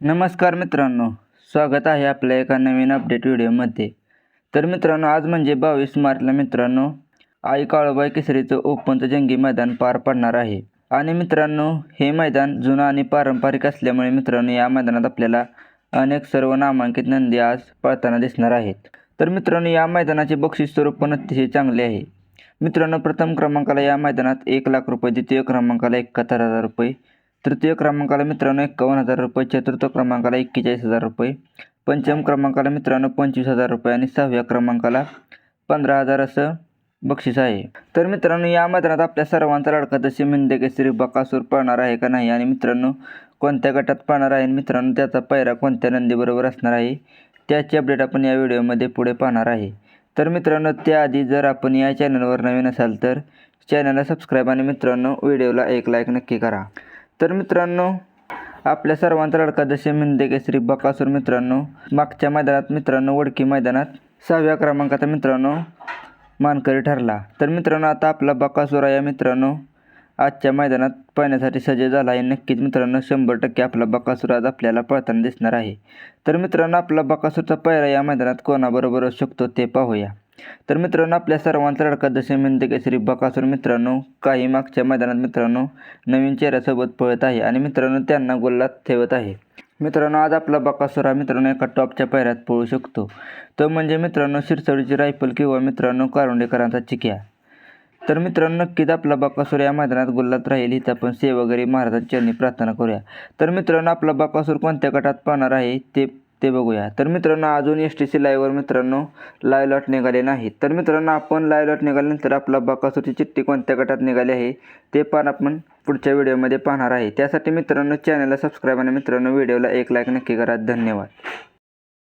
नमस्कार मित्रांनो स्वागत आहे आपल्या एका नवीन अपडेट व्हिडिओमध्ये तर मित्रांनो आज म्हणजे बावीस मार्चला मित्रांनो आई काळूबाई केसरीचं ओपनचं जंगी मैदान पार पडणार आहे. आणि मित्रांनो हे मैदान जुनं आणि पारंपरिक असल्यामुळे मित्रांनो या मैदानात आपल्याला अनेक सर्व नामांकित नंदी आज पळताना दिसणार आहेत. तर मित्रांनो या मैदानाचे बक्षीस स्वरूप पण अतिशय चांगले आहे. मित्रांनो प्रथम क्रमांकाला या मैदानात एक लाख रुपये द्वितीय क्रमांकाला एकाहत्तर हजार रुपये तृतीय क्रमांकाला मित्रांनो एक्कावन्न हजार रुपये चतुर्थ क्रमांकाला एक्केचाळीस हजार रुपये पंचम क्रमांकाला मित्रांनो पंचवीस हजार रुपये आणि सहाव्या क्रमांकाला पंधरा हजार असं बक्षीस आहे. तर मित्रांनो या मैदानात आपल्या सर्वांचा लाडका तसे मिंदे केसरी बकासूर पळणार आहे का नाही आणि मित्रांनो कोणत्या गटात पाहणार आहे आणि मित्रांनो त्याचा पैरा कोणत्या नंदीबरोबर असणार आहे त्याची अपडेट आपण या व्हिडिओमध्ये पुढे पाहणार आहे. तर मित्रांनो त्याआधी जर आपण या चॅनलवर नवीन असाल तर चॅनलला सबस्क्राईब आणि मित्रांनो व्हिडिओला एक लाईक नक्की करा. तर मित्रांनो आपल्या सर्वांचा लडका जसे मिंदे केसरी बकासूर मित्रांनो मागच्या मैदानात मित्रांनो वडकी मैदानात सहाव्या क्रमांकाचा मित्रांनो मानकरी ठरला. तर मित्रांनो आता आपला बकासुरा या मित्रांनो. आजच्या मैदानात पळण्यासाठी सज्ज झाला आहे. नक्कीच मित्रांनो शंभर टक्के आपला बकासूर आज आपल्याला पळताना दिसणार आहे. तर मित्रांनो आपला बकासूरचा पहिरा या मैदानात कोणाबरोबर असू शकतो ते पाहूया. तर मित्रांनो आपल्या सर्वांचा लडका जसे केसरी बकासूर मित्रांनो काही मागच्या मैदानात मित्रांनो नवीन चेहऱ्यासोबत पळत आहे आणि मित्रांनो त्यांना गोल्लात ठेवत आहे. मित्रांनो आज आपला बकासूर हा मित्रांनो एका टॉपच्या पायऱ्यात पळू शकतो. तो म्हणजे मित्रांनो शिरसडीची रायफल किंवा मित्रांनो कारुंडेकरांचा चिक्या. तर मित्रांनो नक्कीच आपला बकासूर या मैदानात गुल्लात राहील इथं आपण सेवागरी महाराजांच्या चरणी प्रार्थना करूया. तर मित्रांनो आपला बकासूर कोणत्या गटात पाहणार आहे ते ते बघूया. तर मित्रांनो अजून एस टी सी लाईव्हवर मित्रांनो लाईव्ह लॉट निघाले नाही तर मित्रांनो आपण लाईव्ह लॉट निघाल्यानंतर आपला बकासूरची चिठ्ठी कोणत्या गटात निघाली आहे ते पण आपण पुढच्या व्हिडिओमध्ये पाहणार आहे. त्यासाठी मित्रांनो चॅनलला सबस्क्राईब आणि मित्रांनो व्हिडिओला एक लाईक नक्की करा. धन्यवाद.